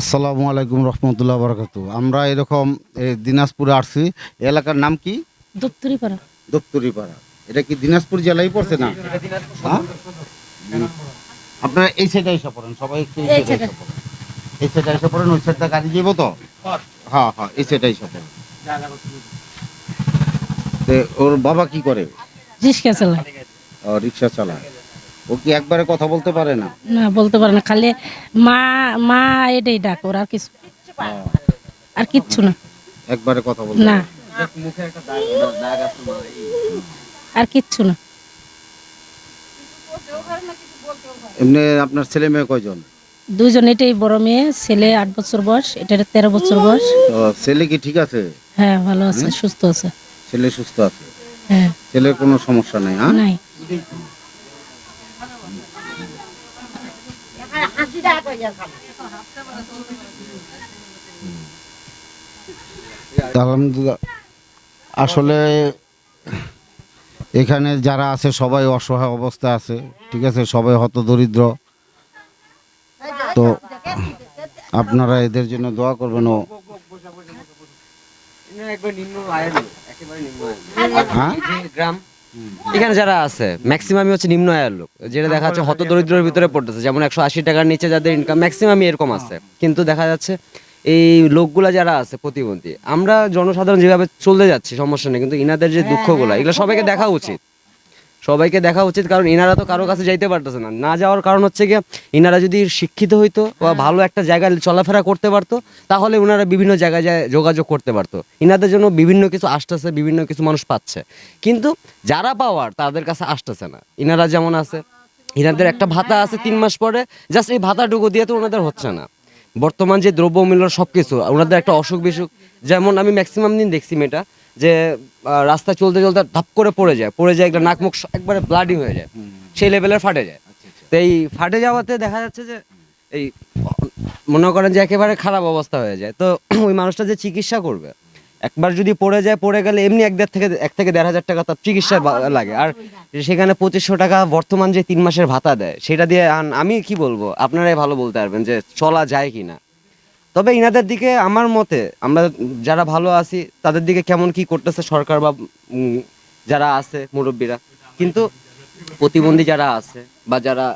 আসসালামু আলাইকুম রহমতুল্লাহ বরকাত আমরা এরকম দিনাজপুরে আসছি। এলাকার নাম কি? দপ্তরি পাড়া দপ্তরিপাড়া এটা কি দিনাজপুর জেলায় পড়ছে না? হ্যাঁ? আপনারা এই সাইডে এসে পড়েন সবাই একটু এই সাইডে। এই সাইডে এসে পড়েন ওই সাইডটা গাড়ি যাব তো? হ্যাঁ হ্যাঁ এই সাইডে এসে পড়েন। ওর বাবা কি করে? রিক্সা চালায়। ও, রিক্সা চালায়। ও কি একবারে কথা বলতে পারে না? না বলতে পারে না খালি মা মা এটাই ডাক ওর আর কিছু আর কিচ্ছু না। একবারে কথা বলতে না। পারে না। আর কিচ্ছু না। এমনি আপনার ছেলে মেয়ে কয়জন? দুইজন এটাই বড় মেয়ে ছেলে আট বছর বয়স এটার তেরো বছর বয়স। ছেলে কি ঠিক আছে? হ্যাঁ ভালো আছে সুস্থ আছে। ছেলে সুস্থ আছে? হ্যাঁ। ছেলের কোনো সমস্যা নেই হ্যাঁ? নাই। আলহামদুলিল্লাহ। আসলে এখানে যারা আছে সবাই অসহায় অবস্থা আছে ঠিক আছে? সবাই হত দরিদ্র তো আপনারা এদের জন্য দোয়া করবেন ও। হ্যাঁ? গ্রাম এখানে যারা আছে ম্যাক্সিমামই হচ্ছে নিম্ন আয়ের লোক। যেটা দেখা যাচ্ছে হত দরিদ্রের ভিতরে পড়তেছে। যেমন একশো আশি টাকার নিচে যাদের ইনকাম ম্যাক্সিমামই এরকম আছে। কিন্তু দেখা যাচ্ছে এই লোকগুলা যারা আছে প্রতিবন্ধী আমরা জনসাধারণ যেভাবে চলতে যাচ্ছি সমস্যা নেই। কিন্তু ইনাদের যে দুঃখগুলো এগুলো সবাইকে দেখা উচিত। সবাইকে দেখা উচিত কারণ ইনারা তো কারও কাছে যাইতে পারতেছে না। না যাওয়ার কারণ হচ্ছে গিয়ে ইনারা যদি শিক্ষিত হইতো বা ভালো একটা জায়গায় চলাফেরা করতে পারতো তাহলে ওনারা বিভিন্ন জায়গায় যায় যোগাযোগ করতে পারতো। ইনাদের জন্য বিভিন্ন কিছু আসতেছে বিভিন্ন কিছু মানুষ পাচ্ছে। কিন্তু যারা পাওয়ার তাদের কাছে আসতেছে না। ইনারা যেমন আছে ইনাদের একটা ভাতা আছে তিন মাস পরে জাস্ট এই ভাতাটুকু দিয়ে তো ওনাদের হচ্ছে না। বর্তমান যে দ্রব্যমূল্য সব কিছু ওনাদের একটা অসুখ বিসুখ যেমন আমি ম্যাক্সিমাম দিন দেখছি মেয়েটা যে রাস্তা চলতে চলতে ধাপ করে পড়ে যায় পড়ে যায় একটা নাক মুখ একবারে ব্লাডি হয়ে যায়। সেই লেভেলের ফাটে যায়। তো এই ফাটে যাওয়াতে দেখা যাচ্ছে যে এই মনে করেন যে একেবারে খারাপ অবস্থা হয়ে যায়। তো ওই মানুষটা যে চিকিৎসা করবে একবার যদি পড়ে যায় পড়ে গেলে এমনি এক দেড় থেকে এক থেকে দেড় হাজার টাকা তার চিকিৎসা লাগে। আর সেখানে পঁচিশশো টাকা বর্তমান যে তিন মাসের ভাতা দেয় সেটা দিয়ে আন- আমি কি বলব? আপনারাই ভালো বলতে পারবেন যে চলা যায় কি না তবে ইনাদের দিকে আমার মতে আমরা যারা ভালো আছি তাদের দিকে কেমন কি করতেছে সরকার বা যারা আছে মুরব্বীরা। কিন্তু প্রতিবন্ধী যারা আছে বা যারা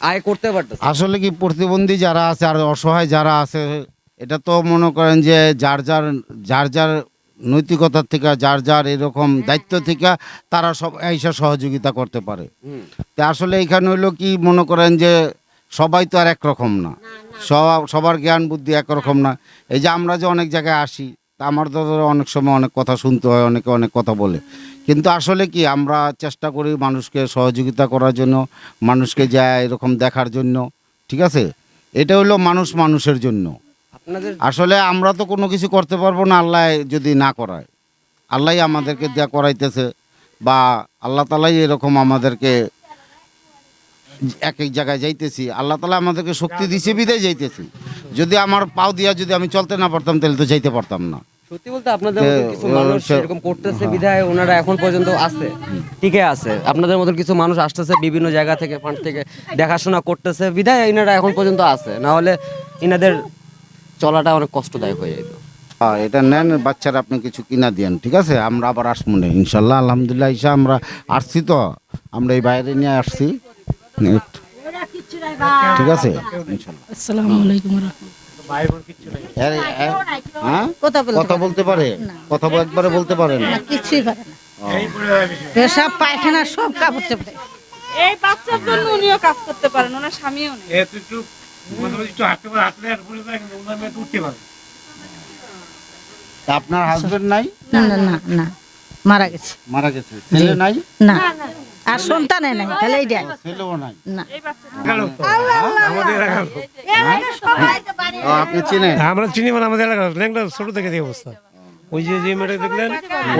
আয় করতে পারতেছে আসলে কি প্রতিবন্ধী যারা আছে আর অসহায় যারা আছে এটা তো মনে করেন যে যার যার যার যার নৈতিকতার থেকে যার যার এরকম দায়িত্ব থেকে তারা সব এইসব সহযোগিতা করতে পারে। তা আসলে এখানে হলো কি মনে করেন যে সবাই তো আর একরকম না। সব সবার জ্ঞান বুদ্ধি একরকম না। এই যে আমরা যে অনেক জায়গায় আসি তা আমার তো অনেক সময় অনেক কথা শুনতে হয় অনেকে অনেক কথা বলে। কিন্তু আসলে কি আমরা চেষ্টা করি মানুষকে সহযোগিতা করার জন্য মানুষকে যায় এরকম দেখার জন্য ঠিক আছে? এটা হলো মানুষ মানুষের জন্য। আসলে আমরা তো কোনো কিছু করতে পারব না আল্লাহ যদি না করায়। আল্লাহ আমাদেরকে দেয়া করাইতেছে বা আল্লাহ তালাই এরকম আমাদেরকে এক এক জায়গায় যাইতেছি আল্লাহ তালা আমাদেরকে শক্তি দিছে বিদায় যাইতেছি। যদি আমার পাও দিয়া যদি আমি চলতে না পারতাম তাহলে তো যাইতে পারতাম না। সত্যি বলতে আপনাদের কিছু মানুষ এরকম করতেছে বিধায় ওনারা এখন পর্যন্ত আছে টিকে আছে। আপনাদের মতো কিছু মানুষ আসতেছে বিভিন্ন জায়গা থেকে ফান্ড থেকে দেখাশোনা করতেছে বিধায় ইনারা এখন পর্যন্ত আছে। না হলে ইনাদের চলাটা অনেক কষ্টদায়ক হয়ে যেত হ্যাঁ এটা নেন বাচ্চারা আপনি কিছু কিনা দিয়েন ঠিক আছে? আমরা আবার আসব না ইনশাল্লাহ আলহামদুলিল্লাহ ইসা আমরা আসছি তো আমরা এই বাইরে নিয়ে আসছি। ঠিক আছে? আসসালামু আলাইকুম রহমতুল্লাহ এর- এর- হ্যাঁ কথা বলতে পারে? কথা একবারে বলতে পারে না? না কিছুই পারে না। পেশাব পায়খানা সব কাপড় চোপড়ে এই বাচ্চার জন্য উনিও কাজ করতে পারেন ওনার স্বামীও নেই। এত একটু একটু হাঁটতে পারে হাঁটলে আর পড়ে যায় কিন্তু ওনার মেয়ে উঠতে পারে। আপনার হাজবেন্ড নাই? না না না না মারা গেছে। মারা গেছে। ছেলে নাই? না। আর সন্তানে নাই তাহলে এইটাই ছেলেও নাই না। এই বাচ্চা গেল তো আমাদের এলাকার লোক। ও, আপনি চিনেন? আমরা চিনি মানে আমাদের এলাকার ল্যাংটা ছোট থেকে এই অবস্থা। ওই যে যে মেয়েটা দেখলেন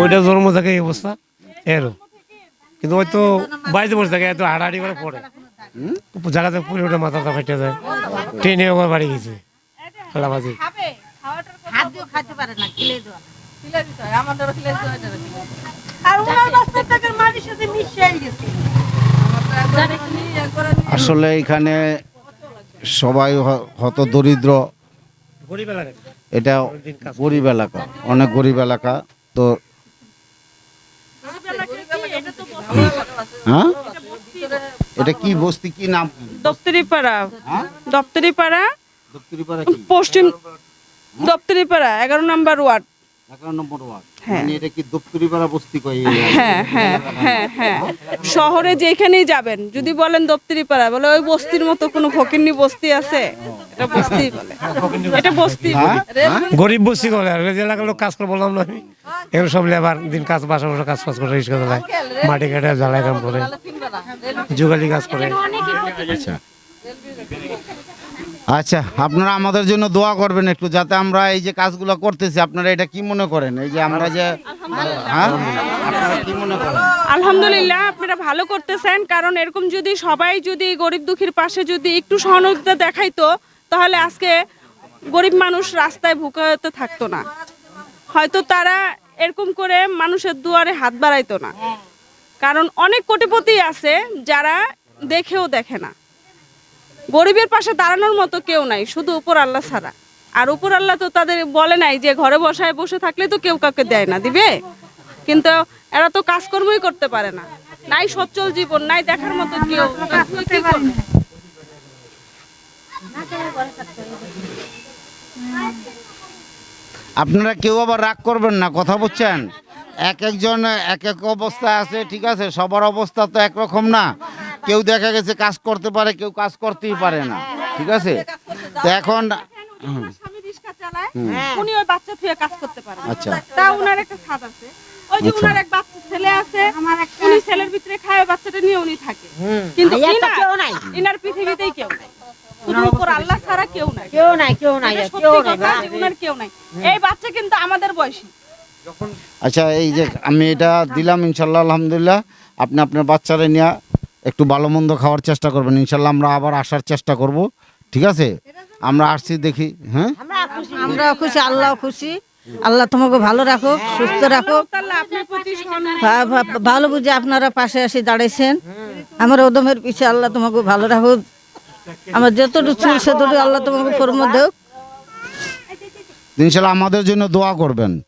ওইটা জন্ম থেকে এই অবস্থা এরও কিন্তু ওই তো বাড়িতে বসে থাকে এত হাড়াহাড়ি করে পড়ে। জায়গাতে পুরো ওটা মাথাটা ফেটে যায়। ট্রেনে আবার বাড়ি গেছে। খেলাবাজি। খাবে খাওয়াটার কথা হাত দিয়ে খাইতে পারে না কিলে দেওয়া। ফিলে দিতে হয় হয় ফিলে দিতে হয়। আর ওনার আসলে এখানে সবাই হত দরিদ্র এটা গরিব এলাকা অনেক গরিব এলাকা তো হ্যাঁ? এটা কি বস্তি কি নাম? দপ্তরিপাড়া। হ্যাঁ? দপ্তরিপাড়া দপ্তরিপাড়া কি? পশ্চিম দপ্তরিপাড়া এগারো নম্বর এগারো নম্বর ওয়ার্ড। হ্যাঁ। মানে এটা কি দপ্তরিপাড়া বস্তি কই হ্যাঁ হ্যাঁ শহরে যেখানেই যাবেন যদি বলেন দপ্তরিপাড়া বলে ওই বস্তির মতো কোনো ফকিরনি বস্তি আছে? এটা বস্তি বলে। এটা বস্তি? গরিব বসি করে আর এলাকার লোক কাজ করে বললাম না আমি। এগুলো সব লেবার দিন কাজ বাসা বাসা কাজ ফাজ করে রিক্সা চালায় মাটি কাটে জ্বালায় কাম করে যুগালি কাজ করে। আচ্ছা। আচ্ছা আপনারা আমাদের জন্য দোয়া করবেন একটু যাতে আমরা এই যে কাজগুলো করতেছি আপনারা এটা কি মনে করেন? এই যে আমরা যে হ্যাঁ? আপনারা কি মনে করেন? আলহামদুলিল্লাহ আপনারা ভালো করতেছেন কারণ এরকম যদি সবাই যদি গরিব দুঃখীর পাশে যদি একটু সহানুভূতিতা দেখাইতো তাহলে আজকে গরিব মানুষ রাস্তায় ভুকাতে থাকতো না। হয়তো তারা এরকম করে মানুষের দুয়ারে হাত বাড়াইতো না। কারণ অনেক কোটিপতি আছে যারা দেখেও দেখে না। গরিবের পাশে দাঁড়ানোর মতো কেউ নাই, শুধু উপর আল্লাহ ছাড়া। আর উপর আল্লাহ তো তাদের বলে নাই যে ঘরে বসায় বসে থাকলে তো কেউ কাউকে দেয় না, দিবে? কিন্তু এরা তো কাজকর্মই করতে পারে না। নাই সচ্ছল জীবন, নাই দেখার মতো কেউ আপনারা কেউ আবার রাগ করবেন না, কথা বলছেন এক একজন এক এক অবস্থায় আছে, ঠিক আছে? সবার অবস্থা তো একরকম না। কেউ দেখা গেছে কাজ করতে পারে কেউ কাজ করতেই পারে না। ঠিক আছে? তো এখন চালায় উনি ওই বাচ্চা থুয়ে কাজ করতে পারে আচ্ছা। তা উনার একটা ছাদ আছে। ওই যে আচ্ছা। উনার এক বাচ্চা ছেলে আছে উনি ছেলের ভিতরে খায় বাচ্চাটা নিয়ে উনি থাকে। কিন্তু ইনার ইনার পৃথিবীতেই কেউ নাই। আল্লাহ ছাড়া কেউ নাই। কেউ নাই কেউ নাই কেউ সত্যি নাই উনার কেউ নাই। এই বাচ্চা কিন্তু আমাদের বয়সী। আচ্ছা এই যে আমি এটা দিলাম ইনশাল্লাহ আলহামদুলিল্লাহ। আপনি আপনার বাচ্চারা নিয়ে একটু ভালো মন্দ খাওয়ার চেষ্টা করবেন। ইনশাল্লাহ আমরা আবার আসার চেষ্টা করব। ঠিক আছে? আমরা আসছি দেখি হ্যাঁ? আমরাও খুশি আল্লাহ খুশি। আল্লাহ তোমাকে ভালো রাখো সুস্থ রাখো ভালো বুঝে আপনারা পাশে এসে দাঁড়াইছেন। আমার ওদমের পিছে আল্লাহ তোমাকে ভালো রাখো আমার যতটুকু চুল সেতটুকু আল্লাহ তোমাকে ফরম দেও ইনশাল্লাহ আমাদের জন্য দোয়া করবেন।